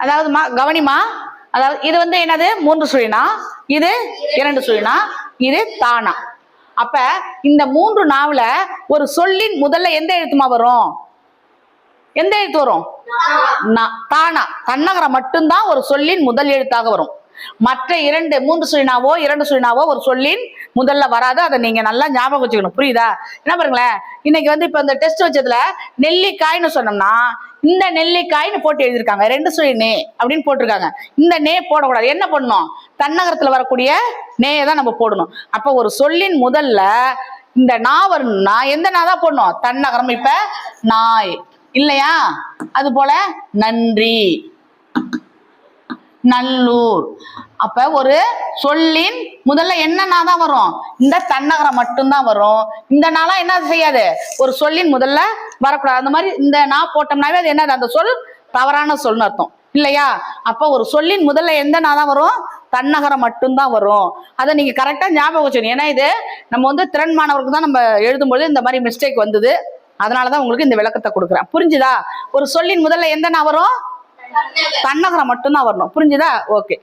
அதாவது மா கவனிமா. அதாவது இது வந்து என்னது? மூன்று சுழினா. இது இரண்டு சுழினா. இது தானா. அப்ப இந்த மூன்று நாவுல ஒரு சொல்லின் முதல்ல எந்த எழுத்துமா வரும்? எந்த எழுத்து வரும்? தானா. தன்னகரம் மட்டும்தான் ஒரு சொல்லின் முதல் எழுத்தாக வரும். மற்ற இரண்டு மூன்று சுழினாவோ இரண்டு சுழினாவோ ஒரு சொல்லின் முதல்ல வராது. அதை நீங்க நல்லா ஞாபகம் வச்சுக்கணும். புரியுதா? என்ன பாருங்களேன்? இன்னைக்கு வந்து இப்ப இந்த டெஸ்ட் வச்சதுல நெல்லிக்காய்னு சொன்னோம்னா இந்த நெல்லிக்காய்னு போட்டு எழுதியிருக்காங்க. ரெண்டு சுழி நே அப்படின்னு போட்டிருக்காங்க. இந்த நே போடக்கூடாது. என்ன பண்ணணும்? தன்னகரத்துல வரக்கூடிய நேயை தான் நம்ம போடணும். அப்ப ஒரு சொல்லின் முதல்ல இந்த நா வரணும்னா எந்த நா தான் போடணும்? தன்னகரம். இப்ப நாய். இல்லையா? அது போல நன்றி. நல்லூர். அப்ப ஒரு சொல்லின் முதல்ல என்னன்னா தான் வரும்? இந்த தன்னகரம் மட்டும்தான் வரும். இந்த நாளா என்ன செய்யாது? ஒரு சொல்லின் முதல்ல வரக்கூடாது. அந்த மாதிரி இந்த நா போட்டோம்னாவே அது என்னது? அந்த சொல் தவறான சொல்னு அர்த்தம். இல்லையா? அப்ப ஒரு சொல்லின் முதல்ல எந்த நா தான் வரும்? தன்னகரம் மட்டும்தான் வரும். அதை நீங்க கரெக்டா ஞாபகம் வச்சுக்கணும். ஏன்னா இது நம்ம வந்து திறன் மாணவருக்கு தான் நம்ம எழுதும்போது இந்த மாதிரி மிஸ்டேக் வந்தது. அதனாலதான் உங்களுக்கு இந்த விளக்கத்தை கொடுக்குறேன். புரிஞ்சுதா? ஒரு சொல்லின் முதல்ல எந்த நான் வரும்? தன்னகரம் மட்டும்தான் வரணும். புரிஞ்சுதா? ஓகே